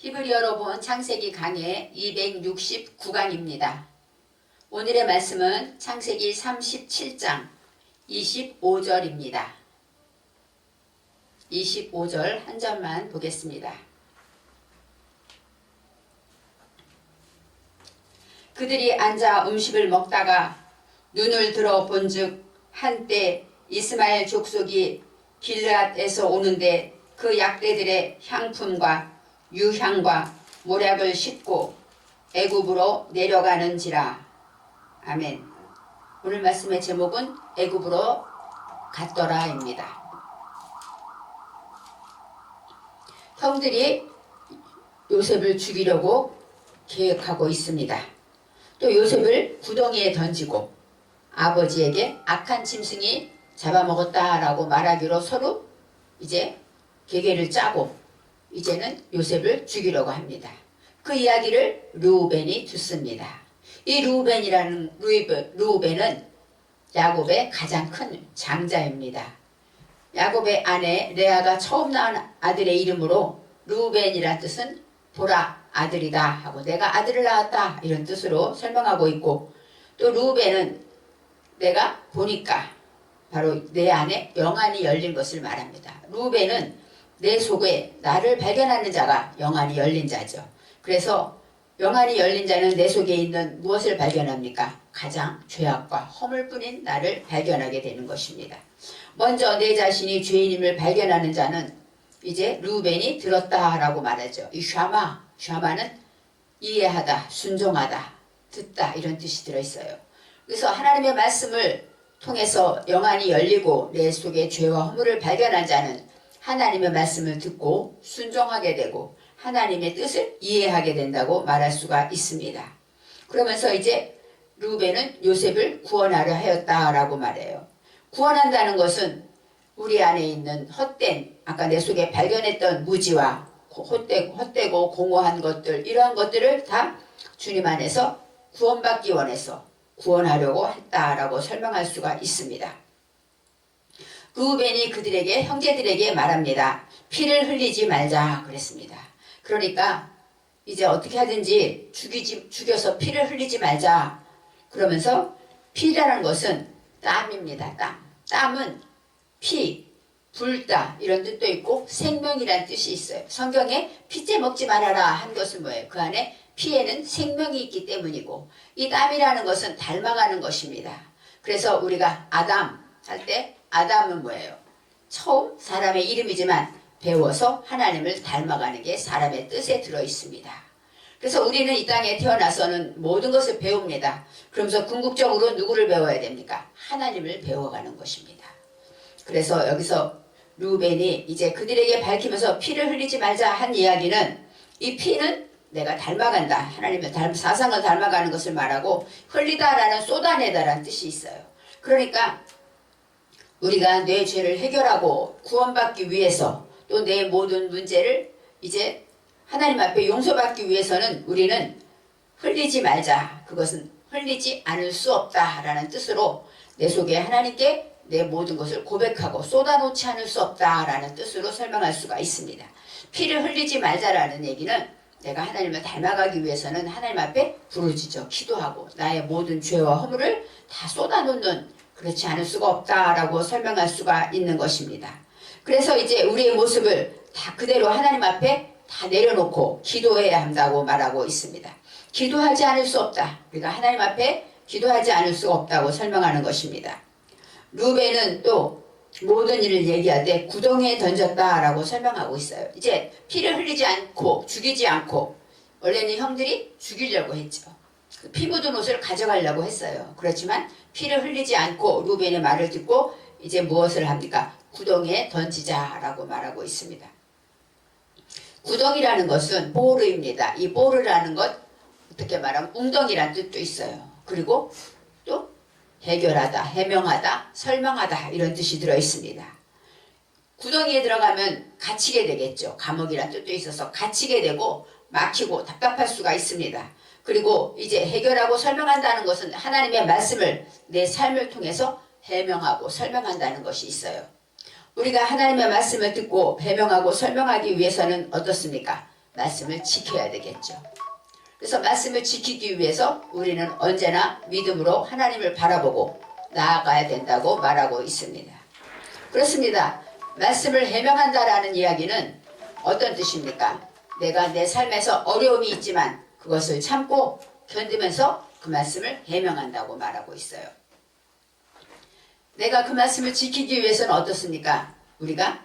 히브리어로 본 창세기 강의 269강입니다. 오늘의 말씀은 창세기 37장 25절입니다. 25절 한 절만 보겠습니다. 그들이 앉아 음식을 먹다가 눈을 들어 본즉 한때 이스마엘 족속이 길르앗에서 오는데 그 약대들의 향품과 유향과 모략을 싣고 애굽으로 내려가는지라. 아멘. 오늘 말씀의 제목은 애굽으로 갔더라입니다. 형들이 요셉을 죽이려고 계획하고 있습니다. 또 요셉을 구덩이에 던지고 아버지에게 악한 짐승이 잡아먹었다라고 말하기로 서로 이제 계계를 짜고 이제는 요셉을 죽이려고 합니다. 그 이야기를 루벤이 듣습니다. 이 루벤이라는 루벤은 야곱의 가장 큰 장자입니다. 야곱의 아내 레아가 처음 낳은 아들의 이름으로 루벤이란 뜻은 보라 아들이다 하고 내가 아들을 낳았다 이런 뜻으로 설명하고 있고 또 루벤은 내가 보니까 바로 내 안에 영안이 열린 것을 말합니다. 루벤은 내 속에 나를 발견하는 자가 영안이 열린 자죠. 그래서 영안이 열린 자는 내 속에 있는 무엇을 발견합니까? 가장 죄악과 허물뿐인 나를 발견하게 되는 것입니다. 먼저 내 자신이 죄인임을 발견하는 자는 이제 루벤이 들었다라고 말하죠. 이 샤마, 샤마는 이해하다, 순종하다, 듣다 이런 뜻이 들어있어요. 그래서 하나님의 말씀을 통해서 영안이 열리고 내 속에 죄와 허물을 발견한 자는 하나님의 말씀을 듣고 순종하게 되고 하나님의 뜻을 이해하게 된다고 말할 수가 있습니다. 그러면서 이제 루벤은 요셉을 구원하려 하였다라고 말해요. 구원한다는 것은 우리 안에 있는 헛된 아까 내 속에 발견했던 무지와 헛되, 헛되고 공허한 것들 이러한 것들을 다 주님 안에서 구원받기 원해서 구원하려고 했다라고 설명할 수가 있습니다. 루벤이 그들에게 형제들에게 말합니다. 피를 흘리지 말자 그랬습니다. 그러니까 이제 어떻게 하든지 죽이지 죽여서 피를 흘리지 말자. 그러면서 피라는 것은 땀입니다. 땀. 땀은 피, 불다 이런 뜻도 있고 생명이란 뜻이 있어요. 성경에 피째 먹지 말아라 한 것은 뭐예요? 그 안에 피에는 생명이 있기 때문이고 이 땀이라는 것은 닮아가는 것입니다. 그래서 우리가 아담 할 때 아담은 뭐예요? 처음 사람의 이름이지만 배워서 하나님을 닮아가는 게 사람의 뜻에 들어 있습니다. 그래서 우리는 이 땅에 태어나서는 모든 것을 배웁니다. 그러면서 궁극적으로 누구를 배워야 됩니까? 하나님을 배워가는 것입니다. 그래서 여기서 루벤이 이제 그들에게 밝히면서 피를 흘리지 말자 한 이야기는 이 피는 내가 닮아간다. 하나님의 닮, 사상을 닮아가는 것을 말하고 흘리다라는 쏟아내다라는 뜻이 있어요. 그러니까 우리가 내 죄를 해결하고 구원받기 위해서 또 내 모든 문제를 이제 하나님 앞에 용서받기 위해서는 우리는 흘리지 말자. 그것은 흘리지 않을 수 없다라는 뜻으로 내 속에 하나님께 내 모든 것을 고백하고 쏟아놓지 않을 수 없다라는 뜻으로 설명할 수가 있습니다. 피를 흘리지 말자라는 얘기는 내가 하나님을 닮아가기 위해서는 하나님 앞에 부르짖어 기도하고 나의 모든 죄와 허물을 다 쏟아놓는 그렇지 않을 수가 없다라고 설명할 수가 있는 것입니다. 그래서 이제 우리의 모습을 다 그대로 하나님 앞에 다 내려놓고 기도해야 한다고 말하고 있습니다. 기도하지 않을 수 없다. 우리가 하나님 앞에 기도하지 않을 수 없다고 설명하는 것입니다. 루벤은 또 모든 일을 얘기할 때 구덩이에 던졌다라고 설명하고 있어요. 이제 피를 흘리지 않고 죽이지 않고 원래는 형들이 죽이려고 했죠. 그피 묻은 옷을 가져가려고 했어요. 그렇지만 피를 흘리지 않고 루벤의 말을 듣고 이제 무엇을 합니까? 구덩이에 던지자라고 말하고 있습니다. 구덩이라는 것은 보르입니다. 이 보르라는 것 어떻게 말하면 웅덩이란 뜻도 있어요. 그리고 또 해결하다, 해명하다, 설명하다 이런 뜻이 들어 있습니다. 구덩이에 들어가면 갇히게 되겠죠. 감옥이란 뜻도 있어서 갇히게 되고 막히고 답답할 수가 있습니다. 그리고 이제 해결하고 설명한다는 것은 하나님의 말씀을 내 삶을 통해서 해명하고 설명한다는 것이 있어요. 우리가 하나님의 말씀을 듣고 해명하고 설명하기 위해서는 어떻습니까? 말씀을 지켜야 되겠죠. 그래서 말씀을 지키기 위해서 우리는 언제나 믿음으로 하나님을 바라보고 나아가야 된다고 말하고 있습니다. 그렇습니다. 말씀을 해명한다라는 이야기는 어떤 뜻입니까? 내가 내 삶에서 어려움이 있지만 그것을 참고 견디면서 그 말씀을 해명한다고 말하고 있어요. 내가 그 말씀을 지키기 위해서는 어떻습니까? 우리가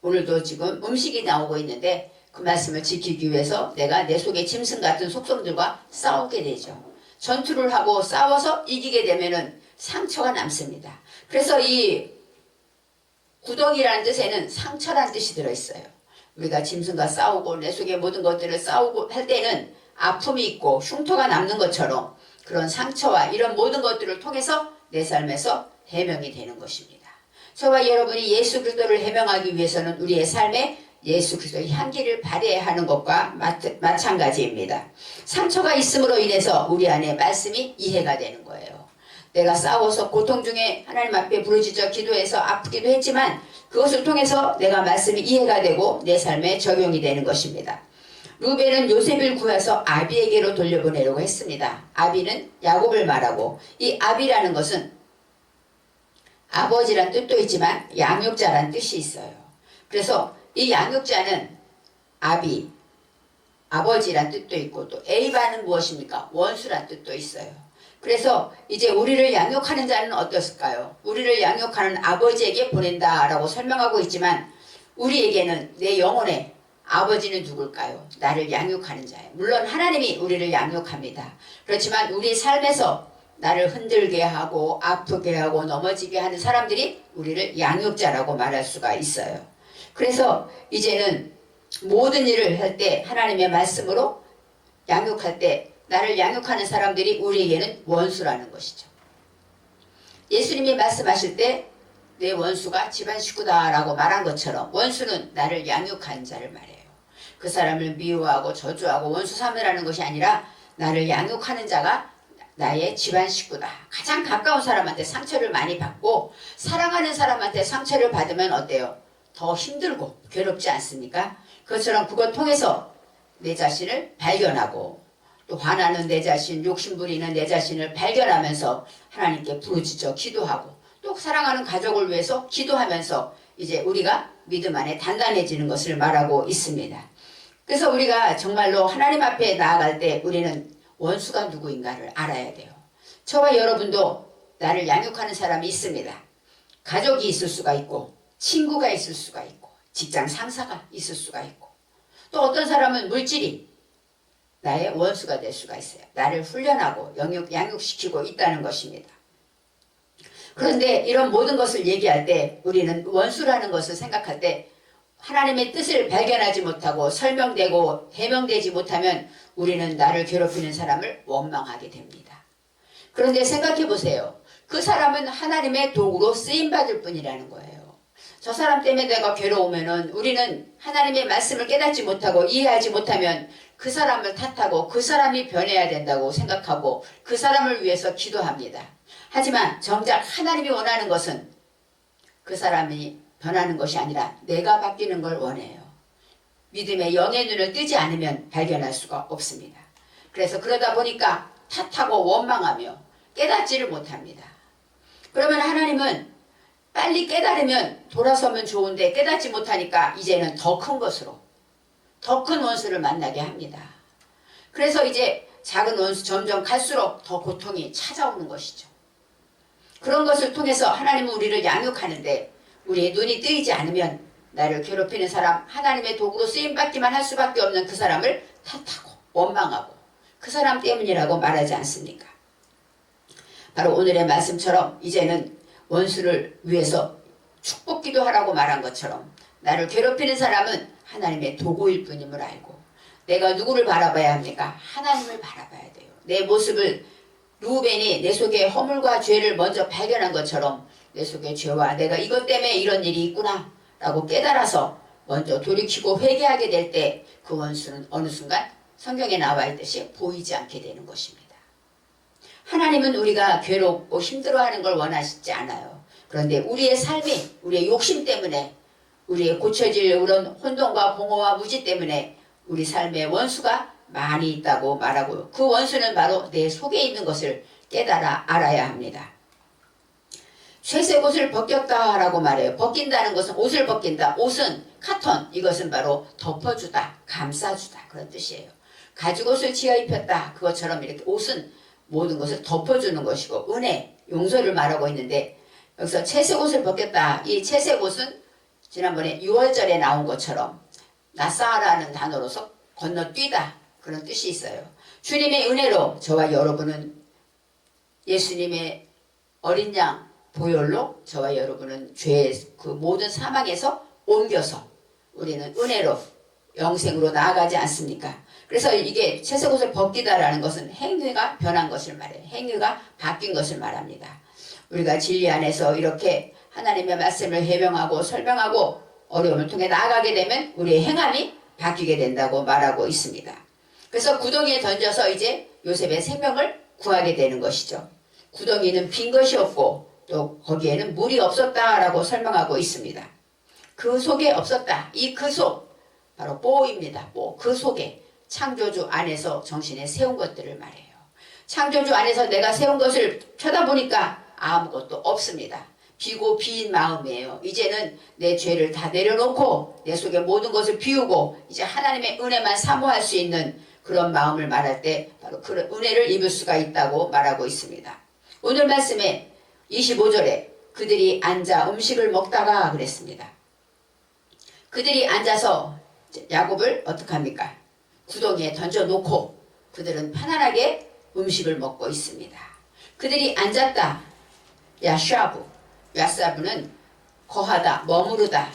오늘도 지금 음식이 나오고 있는데 그 말씀을 지키기 위해서 내가 내 속에 짐승 같은 속성들과 싸우게 되죠. 전투를 하고 싸워서 이기게 되면은 상처가 남습니다. 그래서 이 구덩이라는 뜻에는 상처라는 뜻이 들어있어요. 우리가 짐승과 싸우고 내 속에 모든 것들을 싸우고 할 때는 아픔이 있고 흉터가 남는 것처럼 그런 상처와 이런 모든 것들을 통해서 내 삶에서 해명이 되는 것입니다. 저와 여러분이 예수 그리스도를 해명하기 위해서는 우리의 삶에 예수 그리스도의 향기를 발해야 하는 것과 마찬가지입니다. 상처가 있음으로 인해서 우리 안에 말씀이 이해가 되는 거예요. 내가 싸워서 고통 중에 하나님 앞에 부르짖어 기도해서 아프기도 했지만 그것을 통해서 내가 말씀이 이해가 되고 내 삶에 적용이 되는 것입니다. 루벤은 요셉을 구해서 아비에게로 돌려보내려고 했습니다. 아비는 야곱을 말하고 이 아비라는 것은 아버지란 뜻도 있지만 양육자란 뜻이 있어요. 그래서 이 양육자는 아비, 아버지란 뜻도 있고 또 에이바는 무엇입니까? 원수란 뜻도 있어요. 그래서 이제 우리를 양육하는 자는 어떻을까요? 우리를 양육하는 아버지에게 보낸다라고 설명하고 있지만 우리에게는 내 영혼의 아버지는 누굴까요? 나를 양육하는 자예요. 물론 하나님이 우리를 양육합니다. 그렇지만 우리 삶에서 나를 흔들게 하고 아프게 하고 넘어지게 하는 사람들이 우리를 양육자라고 말할 수가 있어요. 그래서 이제는 모든 일을 할 때 하나님의 말씀으로 양육할 때 나를 양육하는 사람들이 우리에게는 원수라는 것이죠. 예수님이 말씀하실 때 내 원수가 집안 식구다라고 말한 것처럼 원수는 나를 양육한 자를 말해요. 그 사람을 미워하고 저주하고 원수 삼으라는 것이 아니라 나를 양육하는 자가 나의 집안 식구다. 가장 가까운 사람한테 상처를 많이 받고 사랑하는 사람한테 상처를 받으면 어때요? 더 힘들고 괴롭지 않습니까? 그것처럼 그것 통해서 내 자신을 발견하고 또 화나는 내 자신, 욕심 부리는 내 자신을 발견하면서 하나님께 부르짖어 기도하고 또 사랑하는 가족을 위해서 기도하면서 이제 우리가 믿음 안에 단단해지는 것을 말하고 있습니다. 그래서 우리가 정말로 하나님 앞에 나아갈 때 우리는 원수가 누구인가를 알아야 돼요. 저와 여러분도 나를 양육하는 사람이 있습니다. 가족이 있을 수가 있고 친구가 있을 수가 있고 직장 상사가 있을 수가 있고 또 어떤 사람은 물질이 나의 원수가 될 수가 있어요. 나를 훈련하고 영육, 양육시키고 있다는 것입니다. 그런데 이런 모든 것을 얘기할 때 우리는 원수라는 것을 생각할 때 하나님의 뜻을 발견하지 못하고 설명되고 해명되지 못하면 우리는 나를 괴롭히는 사람을 원망하게 됩니다. 그런데 생각해 보세요. 그 사람은 하나님의 도구로 쓰임 받을 뿐이라는 거예요. 저 사람 때문에 내가 괴로우면은 우리는 하나님의 말씀을 깨닫지 못하고 이해하지 못하면 그 사람을 탓하고 그 사람이 변해야 된다고 생각하고 그 사람을 위해서 기도합니다. 하지만 정작 하나님이 원하는 것은 그 사람이 변하는 것이 아니라 내가 바뀌는 걸 원해요. 믿음의 영의 눈을 뜨지 않으면 발견할 수가 없습니다. 그래서 그러다 보니까 탓하고 원망하며 깨닫지를 못합니다. 그러면 하나님은 빨리 깨달으면 돌아서면 좋은데 깨닫지 못하니까 이제는 더 큰 것으로 더 큰 원수를 만나게 합니다. 그래서 이제 작은 원수 점점 갈수록 더 고통이 찾아오는 것이죠. 그런 것을 통해서 하나님은 우리를 양육하는데 우리의 눈이 뜨이지 않으면 나를 괴롭히는 사람 하나님의 도구로 쓰임받기만 할 수밖에 없는 그 사람을 탓하고 원망하고 그 사람 때문이라고 말하지 않습니까? 바로 오늘의 말씀처럼 이제는 원수를 위해서 축복 기도하라고 말한 것처럼 나를 괴롭히는 사람은 하나님의 도구일 뿐임을 알고 내가 누구를 바라봐야 합니까? 하나님을 바라봐야 돼요. 내 모습을 루벤이 내 속에 허물과 죄를 먼저 발견한 것처럼 내 속에 죄와 내가 이것 때문에 이런 일이 있구나 라고 깨달아서 먼저 돌이키고 회개하게 될 때 그 원수는 어느 순간 성경에 나와 있듯이 보이지 않게 되는 것입니다. 하나님은 우리가 괴롭고 힘들어하는 걸 원하시지 않아요. 그런데 우리의 삶이 우리의 욕심 때문에 우리의 고쳐질 그런 혼돈과 공허와 무지 때문에 우리 삶에 원수가 많이 있다고 말하고요. 그 원수는 바로 내 속에 있는 것을 깨달아 알아야 합니다. 쇠색 옷을 벗겼다라고 말해요. 벗긴다는 것은 옷을 벗긴다. 옷은 카톤 이것은 바로 덮어주다, 감싸주다 그런 뜻이에요. 가죽옷을 지어 입혔다. 그것처럼 이렇게 옷은 모든 것을 덮어주는 것이고 은혜, 용서를 말하고 있는데 여기서 채색 옷을 벗겼다. 이 채색 옷은 지난번에 6월절에 나온 것처럼 나사라는 단어로서 건너뛰다 그런 뜻이 있어요. 주님의 은혜로 저와 여러분은 예수님의 어린 양 보혈로 저와 여러분은 죄의 그 모든 사망에서 옮겨서 우리는 은혜로 영생으로 나아가지 않습니까? 그래서 이게 채색 옷을 벗기다라는 것은 행위가 변한 것을 말해요. 행위가 바뀐 것을 말합니다. 우리가 진리 안에서 이렇게 하나님의 말씀을 해명하고 설명하고 어려움을 통해 나아가게 되면 우리의 행함이 바뀌게 된다고 말하고 있습니다. 그래서 구덩이에 던져서 이제 요셉의 생명을 구하게 되는 것이죠. 구덩이는 빈 것이 없고 또 거기에는 물이 없었다라고 설명하고 있습니다. 그 속에 없었다. 이 그 속, 바로 뽀입니다. 뽀. 그 속에 창조주 안에서 정신에 세운 것들을 말해요. 창조주 안에서 내가 세운 것을 쳐다보니까 아무것도 없습니다. 비고 비인 마음이에요. 이제는 내 죄를 다 내려놓고 내 속에 모든 것을 비우고 이제 하나님의 은혜만 사모할 수 있는 그런 마음을 말할 때 바로 그런 은혜를 입을 수가 있다고 말하고 있습니다. 오늘 말씀에 25절에 그들이 앉아 음식을 먹다가 그랬습니다. 그들이 앉아서 야곱을 어떻게 합니까? 구덩이에 던져놓고 그들은 편안하게 음식을 먹고 있습니다. 그들이 앉았다. 야샤브, 야사브는 거하다, 머무르다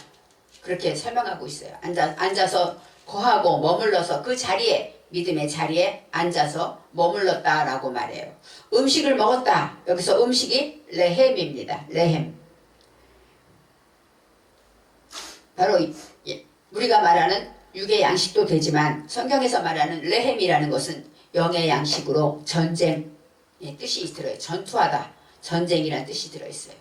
그렇게 설명하고 있어요. 앉아, 앉아서 거하고 머물러서 그 자리에 믿음의 자리에 앉아서 머물렀다라고 말해요. 음식을 먹었다. 여기서 음식이 레헴입니다. 레헴. 바로 이- 이- 우리가 말하는 육의 양식도 되지만 성경에서 말하는 레헴이라는 것은 영의 양식으로 전쟁의 뜻이 들어요. 전투하다. 전쟁이라는 뜻이 들어있어요.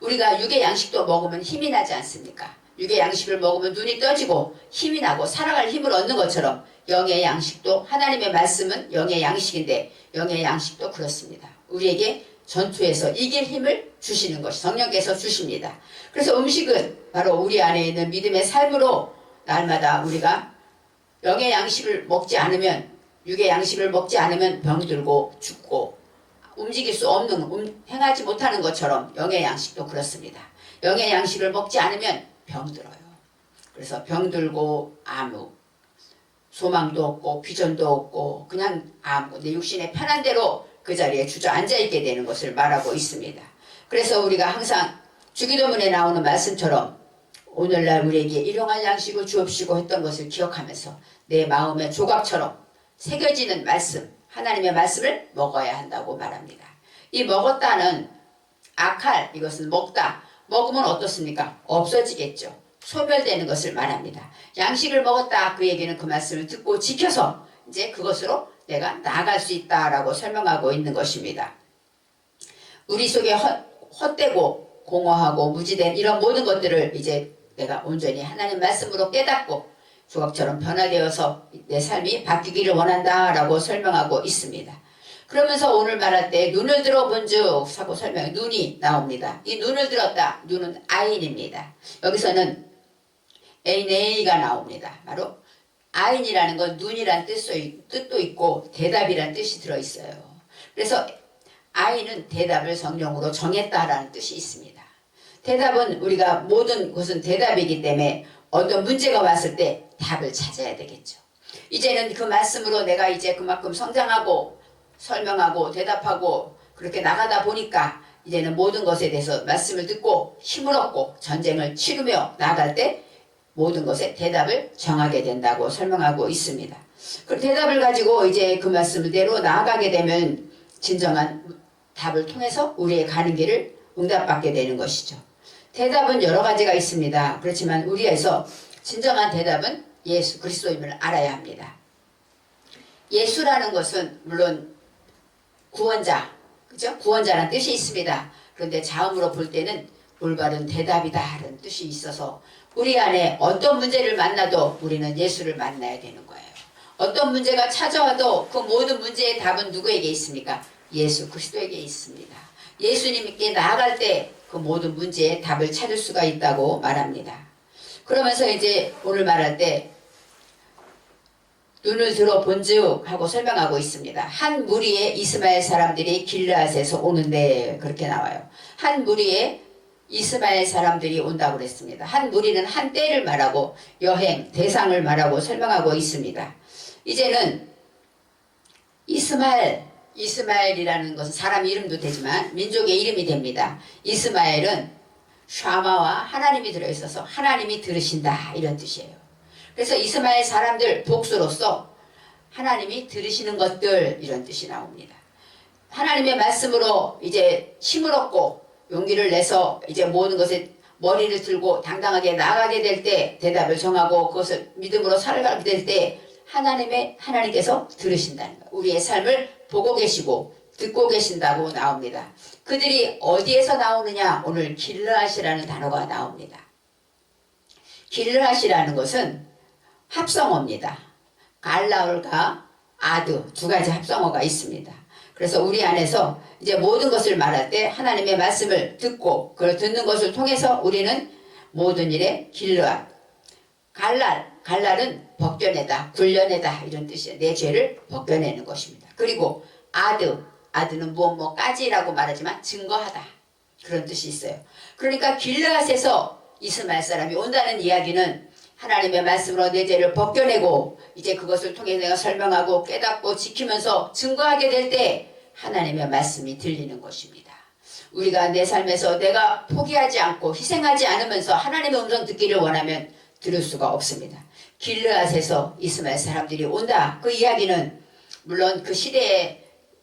우리가 육의 양식도 먹으면 힘이 나지 않습니까? 육의 양식을 먹으면 눈이 떠지고 힘이 나고 살아갈 힘을 얻는 것처럼 영의 양식도 하나님의 말씀은 영의 양식인데 영의 양식도 그렇습니다. 우리에게 전투에서 이길 힘을 주시는 것이 성령께서 주십니다. 그래서 음식은 바로 우리 안에 있는 믿음의 삶으로 날마다 우리가 영의 양식을 먹지 않으면 육의 양식을 먹지 않으면 병들고 죽고 움직일 수 없는 음, 행하지 못하는 것처럼 영의 양식도 그렇습니다. 영의 양식을 먹지 않으면 병들어요. 그래서 병들고 아무 소망도 없고 비전도 없고 그냥 아무 내 육신의 편한 대로 그 자리에 주저앉아 있게 되는 것을 말하고 있습니다. 그래서 우리가 항상 주기도문에 나오는 말씀처럼 오늘날 우리에게 일용할 양식을 주옵시고 했던 것을 기억하면서 내 마음의 조각처럼 새겨지는 말씀, 하나님의 말씀을 먹어야 한다고 말합니다. 이 먹었다는 악할 이것은 먹다. 먹으면 어떻습니까? 없어지겠죠. 소멸되는 것을 말합니다. 양식을 먹었다. 그 얘기는 그 말씀을 듣고 지켜서 이제 그것으로 내가 나아갈 수 있다라고 설명하고 있는 것입니다. 우리 속에 헛, 헛되고 공허하고 무지된 이런 모든 것들을 이제 내가 온전히 하나님 말씀으로 깨닫고 조각처럼 변화되어서 내 삶이 바뀌기를 원한다라고 설명하고 있습니다. 그러면서 오늘 말할 때 눈을 들어본 즉 사고 설명 눈이 나옵니다. 이 눈을 들었다. 눈은 아인입니다. 여기서는 ANA가 나옵니다. 바로 아인이라는 건 눈이란 뜻도 있고 대답이란 뜻이 들어있어요. 그래서 아인은 대답을 성령으로 정했다라는 뜻이 있습니다. 대답은 우리가 모든 것은 대답이기 때문에 어떤 문제가 왔을 때 답을 찾아야 되겠죠. 이제는 그 말씀으로 내가 이제 그만큼 성장하고 설명하고 대답하고 그렇게 나가다 보니까 이제는 모든 것에 대해서 말씀을 듣고 힘을 얻고 전쟁을 치르며 나갈 때 모든 것에 대답을 정하게 된다고 설명하고 있습니다. 그 대답을 가지고 이제 그 말씀대로 나아가게 되면 진정한 답을 통해서 우리의 가는 길을 응답받게 되는 것이죠. 대답은 여러 가지가 있습니다. 그렇지만 우리에서 진정한 대답은 예수 그리스도임을 알아야 합니다. 예수라는 것은 물론 구원자, 그죠? 구원자라는 뜻이 있습니다. 그런데 자음으로 볼 때는 올바른 대답이다 라는 뜻이 있어서 우리 안에 어떤 문제를 만나도 우리는 예수를 만나야 되는 거예요. 어떤 문제가 찾아와도 그 모든 문제의 답은 누구에게 있습니까? 예수 그리스도에게 있습니다. 예수님께 나아갈 때 그 모든 문제의 답을 찾을 수가 있다고 말합니다. 그러면서 이제 오늘 말할 때 눈을 들어 본즉 하고 설명하고 있습니다. 한 무리의 이스마엘 사람들이 길르앗에서 오는데 그렇게 나와요. 한 무리의 이스마엘 사람들이 온다고 그랬습니다. 한 무리는 한 때를 말하고 여행 대상을 말하고 설명하고 있습니다. 이제는 이스마엘 이스마엘이라는 것은 사람 이름도 되지만 민족의 이름이 됩니다. 이스마엘은 샤마와 하나님이 들어있어서 하나님이 들으신다 이런 뜻이에요. 그래서 이스마엘 사람들 복수로서 하나님이 들으시는 것들 이런 뜻이 나옵니다. 하나님의 말씀으로 이제 힘을 얻고 용기를 내서 이제 모든 것에 머리를 들고 당당하게 나가게 될 때 대답을 정하고 그것을 믿음으로 살아가게 될 때 하나님의 하나님께서 들으신다는 거예요. 우리의 삶을 보고 계시고 듣고 계신다고 나옵니다. 그들이 어디에서 나오느냐? 오늘 길르앗이라는 단어가 나옵니다. 길르앗이라는 것은 합성어입니다. 갈라울과 아드 두 가지 합성어가 있습니다. 그래서 우리 안에서 이제 모든 것을 말할 때 하나님의 말씀을 듣고 그걸 듣는 것을 통해서 우리는 모든 일에 길르앗 갈랄 갈랄은 벗겨내다 굴려내다 이런 뜻이에요. 내 죄를 벗겨내는 것입니다. 그리고 아드 아드는 무엇 뭐까지라고 말하지만 증거하다 그런 뜻이 있어요. 그러니까 길르앗에서 이스마엘 사람이 온다는 이야기는 하나님의 말씀으로 내 죄를 벗겨내고 이제 그것을 통해 내가 설명하고 깨닫고 지키면서 증거하게 될 때 하나님의 말씀이 들리는 것입니다. 우리가 내 삶에서 내가 포기하지 않고 희생하지 않으면서 하나님의 음성 듣기를 원하면 들을 수가 없습니다. 길르앗에서 이스마엘 사람들이 온다. 그 이야기는 물론 그 시대에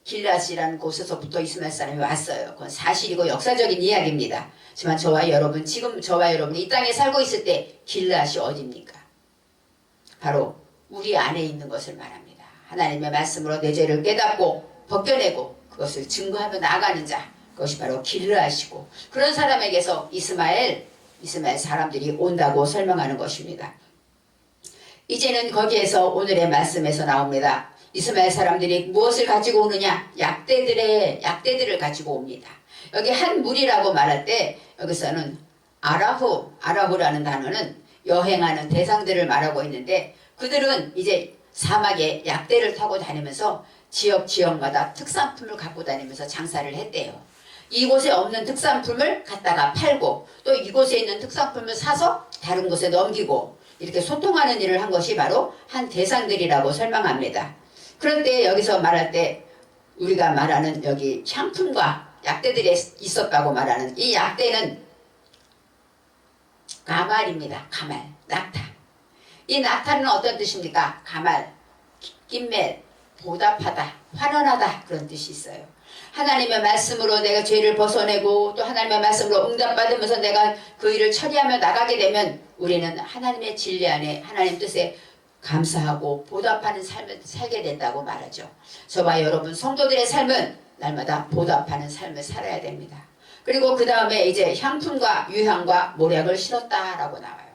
길르앗이라는 곳에서부터 이스마엘 사람이 왔어요. 그건 사실이고 역사적인 이야기입니다. 하지만 저와 여러분 지금 저와 여러분이 이 땅에 살고 있을 때 길르앗이 어디입니까? 바로 우리 안에 있는 것을 말합니다. 하나님의 말씀으로 내 죄를 깨닫고 벗겨내고 그것을 증거하며 나가는 자 그것이 바로 길르앗이고 그런 사람에게서 이스마엘 이스마엘 사람들이 온다고 설명하는 것입니다. 이제는 거기에서 오늘의 말씀에서 나옵니다. 이스마엘 사람들이 무엇을 가지고 오느냐? 약대들의 약대들을 가지고 옵니다. 여기 한 무리라고 말할 때 여기서는 아라후 아라후라는 단어는 여행하는 대상들을 말하고 있는데 그들은 이제 사막에 약대를 타고 다니면서 지역 지역마다 특산품을 갖고 다니면서 장사를 했대요. 이곳에 없는 특산품을 갖다가 팔고 또 이곳에 있는 특산품을 사서 다른 곳에 넘기고 이렇게 소통하는 일을 한 것이 바로 한 대상들이라고 설명합니다. 그런데 여기서 말할 때 우리가 말하는 여기 향품과 약대들이 있었다고 말하는 이 약대는 가말입니다. 가말, 낙타. 이 낙타는 어떤 뜻입니까? 가말, 김멜, 보답하다, 환원하다 그런 뜻이 있어요. 하나님의 말씀으로 내가 죄를 벗어내고 또 하나님의 말씀으로 응답받으면서 내가 그 일을 처리하며 나가게 되면 우리는 하나님의 진리 안에 하나님 뜻에 감사하고 보답하는 삶을 살게 된다고 말하죠. 저와 여러분 성도들의 삶은 날마다 보답하는 삶을 살아야 됩니다. 그리고 그 다음에 이제 향품과 유향과 모략을 실었다라고 나와요.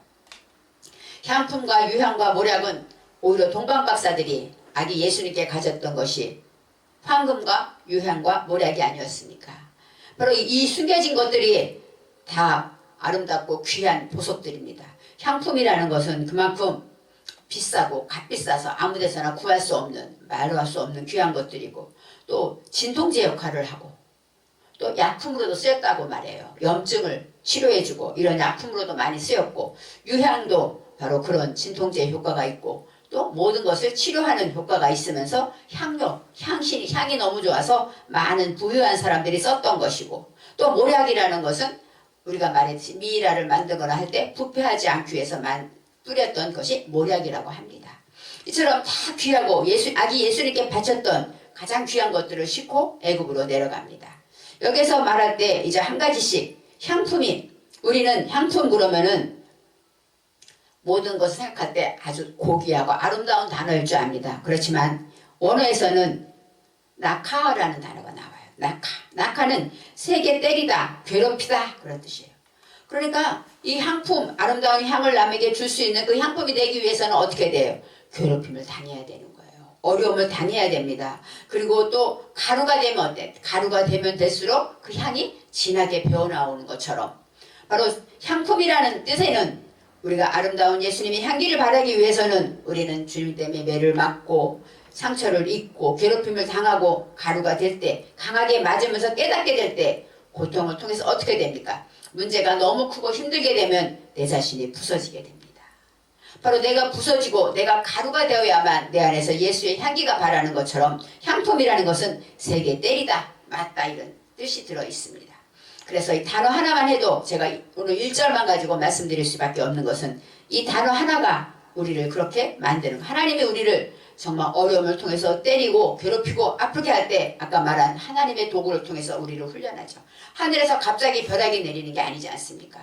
향품과 유향과 모략은 오히려 동방 박사들이 아기 예수님께 가졌던 것이 황금과 유향과 모략이 아니었습니까? 바로 이 숨겨진 것들이 다 아름답고 귀한 보석들입니다. 향품이라는 것은 그만큼 비싸고 값비싸서 아무 데서나 구할 수 없는 말로 할 수 없는 귀한 것들이고 또 진통제 역할을 하고 또 약품으로도 쓰였다고 말해요. 염증을 치료해주고 이런 약품으로도 많이 쓰였고 유향도 바로 그런 진통제 효과가 있고 또 모든 것을 치료하는 효과가 있으면서 향료, 향신이 향이 너무 좋아서 많은 부유한 사람들이 썼던 것이고 또 모략이라는 것은 우리가 말했듯이 미이라를 만들거나 할 때 부패하지 않기 위해서 만 뿌렸던 것이 모략이라고 합니다. 이처럼 다 귀하고 예수, 아기 예수님께 바쳤던 가장 귀한 것들을 싣고 애굽으로 내려갑니다. 여기서 말할 때 이제 한 가지씩 향품이 우리는 향품 그러면은 모든 것을 생각할 때 아주 고귀하고 아름다운 단어일 줄 압니다. 그렇지만 원어에서는 나카라는 단어가 나와요. 나카. 나카는 세게 때리다, 괴롭히다 그런 뜻이에요. 그러니까 이 향품, 아름다운 향을 남에게 줄 수 있는 그 향품이 되기 위해서는 어떻게 돼요? 괴롭힘을 당해야 되는 거예요. 어려움을 당해야 됩니다. 그리고 또 가루가 되면 어때? 가루가 되면 될수록 그 향이 진하게 배어나오는 것처럼 바로 향품이라는 뜻에는 우리가 아름다운 예수님의 향기를 바라기 위해서는 우리는 주님 때문에 매를 맞고 상처를 입고 괴롭힘을 당하고 가루가 될 때 강하게 맞으면서 깨닫게 될 때 고통을 통해서 어떻게 됩니까? 문제가 너무 크고 힘들게 되면 내 자신이 부서지게 됩니다. 바로 내가 부서지고 내가 가루가 되어야만 내 안에서 예수의 향기가 바라는 것처럼 향품이라는 것은 세게 때리다 맞다 이런 뜻이 들어 있습니다. 그래서 이 단어 하나만 해도 제가 오늘 1절만 가지고 말씀드릴 수밖에 없는 것은 이 단어 하나가 우리를 그렇게 만드는 거. 하나님이 우리를 정말 어려움을 통해서 때리고 괴롭히고 아프게 할 때 아까 말한 하나님의 도구를 통해서 우리를 훈련하죠. 하늘에서 갑자기 벼락이 내리는 게 아니지 않습니까?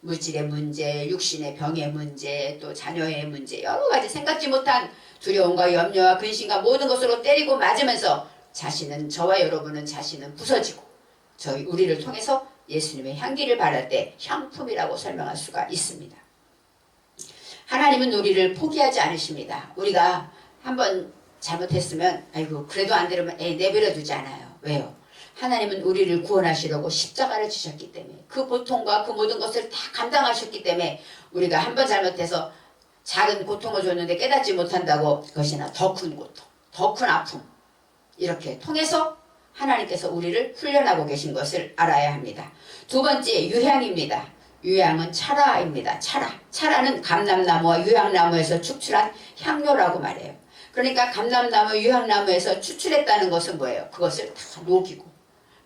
물질의 문제, 육신의 병의 문제, 또 자녀의 문제, 여러 가지 생각지 못한 두려움과 염려와 근심과 모든 것으로 때리고 맞으면서 자신은 저와 여러분은 자신은 부서지고 저희 우리를 통해서 예수님의 향기를 바랄 때 향품이라고 설명할 수가 있습니다. 하나님은 우리를 포기하지 않으십니다. 우리가 한번 잘못했으면 아이고 그래도 안 되면 에 내버려 두지 않아요. 왜요? 하나님은 우리를 구원하시려고 십자가를 지셨기 때문에 그 고통과 그 모든 것을 다 감당하셨기 때문에 우리가 한 번 잘못해서 작은 고통을 줬는데 깨닫지 못한다고 그것이나 더 큰 고통, 더 큰 아픔 이렇게 통해서 하나님께서 우리를 훈련하고 계신 것을 알아야 합니다. 두 번째 유향입니다. 유향은 차라입니다. 차라. 차라는 감람나무와 유향나무에서 축출한 향료라고 말해요. 그러니까 감람나무, 유향나무에서 추출했다는 것은 뭐예요? 그것을 다 녹이고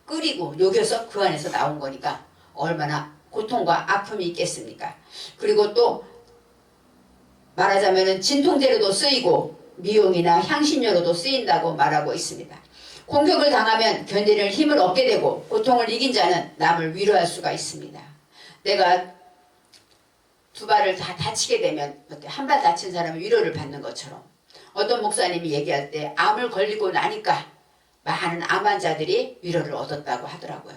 끓이고 녹여서 그 안에서 나온 거니까 얼마나 고통과 아픔이 있겠습니까? 그리고 또 말하자면은 진통제로도 쓰이고 미용이나 향신료로도 쓰인다고 말하고 있습니다. 공격을 당하면 견디는 힘을 얻게 되고 고통을 이긴 자는 남을 위로할 수가 있습니다. 내가 두 발을 다 다치게 되면 한 발 다친 사람은 위로를 받는 것처럼 어떤 목사님이 얘기할 때 암을 걸리고 나니까 많은 암 환자들이 위로를 얻었다고 하더라고요.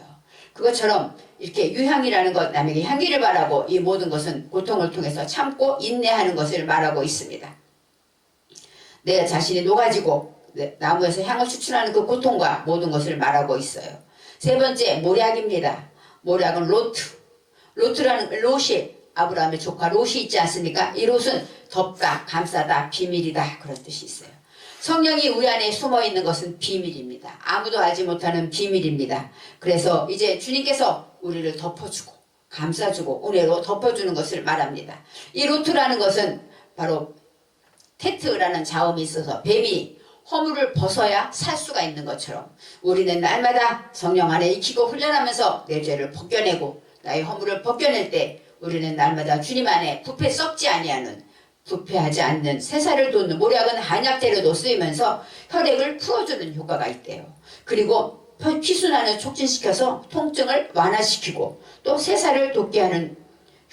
그것처럼 이렇게 유향이라는 것 남에게 향기를 바라고 이 모든 것은 고통을 통해서 참고 인내하는 것을 말하고 있습니다. 내 자신이 녹아지고 네, 나무에서 향을 추출하는 그 고통과 모든 것을 말하고 있어요. 세 번째 모략입니다. 모략은 로트. 로트라는 롯이 아브라함의 조카 롯이 있지 않습니까? 이 롯은 덮다, 감싸다, 비밀이다 그런 뜻이 있어요. 성령이 우리 안에 숨어 있는 것은 비밀입니다. 아무도 알지 못하는 비밀입니다. 그래서 이제 주님께서 우리를 덮어주고 감싸주고 은혜로 덮어주는 것을 말합니다. 이 로트라는 것은 바로 테트라는 자음이 있어서 뱀이 허물을 벗어야 살 수가 있는 것처럼 우리는 날마다 성령 안에 익히고 훈련하면서 내 죄를 벗겨내고 나의 허물을 벗겨낼 때 우리는 날마다 주님 안에 부패 썩지 아니하는 부패하지 않는 새살을 돋는 모략은 한약재료도 쓰이면서 혈액을 풀어주는 효과가 있대요. 그리고 피순환을 촉진시켜서 통증을 완화시키고 또 새살을 돋게 하는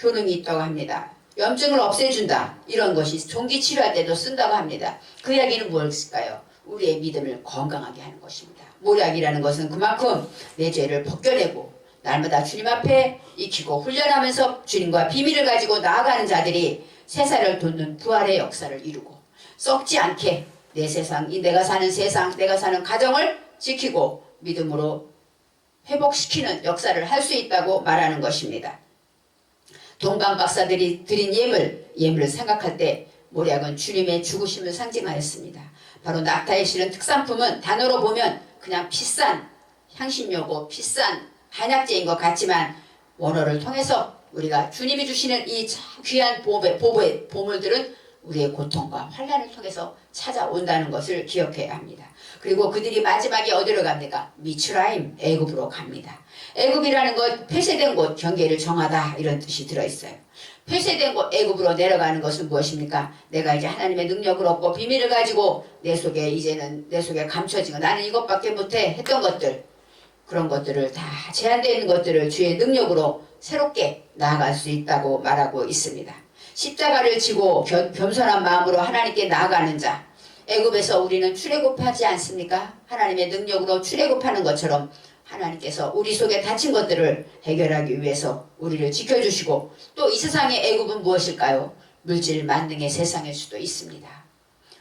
효능이 있다고 합니다. 염증을 없애준다. 이런 것이 종기 치료할 때도 쓴다고 합니다. 그 이야기는 무엇일까요? 우리의 믿음을 건강하게 하는 것입니다. 모략이라는 것은 그만큼 내 죄를 벗겨내고 날마다 주님 앞에 익히고 훈련하면서 주님과 비밀을 가지고 나아가는 자들이 세상을 돋는 부활의 역사를 이루고 썩지 않게 내 세상, 이 내가 사는 세상, 내가 사는 가정을 지키고 믿음으로 회복시키는 역사를 할 수 있다고 말하는 것입니다. 동방 박사들이 드린 예물, 예물을 생각할 때 모략은 주님의 죽으심을 상징하였습니다. 바로 낙타에 실은 특산품은 단어로 보면 그냥 비싼 향신료고 비싼 한약재인 것 같지만 원어를 통해서 우리가 주님이 주시는 이 귀한 보배, 보배, 보물들은 우리의 고통과 환란을 통해서 찾아온다는 것을 기억해야 합니다. 그리고 그들이 마지막에 어디로 갑니까? 미츠라임, 애굽으로 갑니다. 애굽이라는 것, 폐쇄된 곳, 경계를 정하다 이런 뜻이 들어있어요. 폐쇄된 곳, 애굽으로 내려가는 것은 무엇입니까? 내가 이제 하나님의 능력을 얻고 비밀을 가지고 내 속에 이제는 내 속에 감춰지고 나는 이것밖에 못해 했던 것들 그런 것들을 다 제한되어 있는 것들을 주의 능력으로 새롭게 나아갈 수 있다고 말하고 있습니다. 십자가를 지고 겸, 겸손한 마음으로 하나님께 나아가는 자. 애굽에서 우리는 출애굽하지 않습니까? 하나님의 능력으로 출애굽하는 것처럼 하나님께서 우리 속에 닫힌 것들을 해결하기 위해서 우리를 지켜주시고 또 이 세상의 애굽은 무엇일까요? 물질 만능의 세상일 수도 있습니다.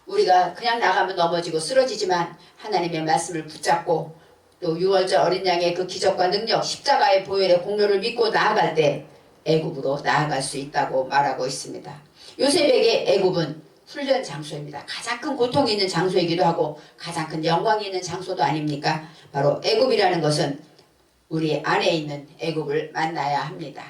우리가 그냥 나가면 넘어지고 쓰러지지만 하나님의 말씀을 붙잡고 또 6월절 어린 양의 그 기적과 능력 십자가의 보혈의 공로를 믿고 나아갈 때 애굽으로 나아갈 수 있다고 말하고 있습니다. 요셉에게 애굽은 훈련 장소입니다. 가장 큰 고통이 있는 장소이기도 하고 가장 큰 영광이 있는 장소도 아닙니까? 바로 애굽이라는 것은 우리 안에 있는 애굽을 만나야 합니다.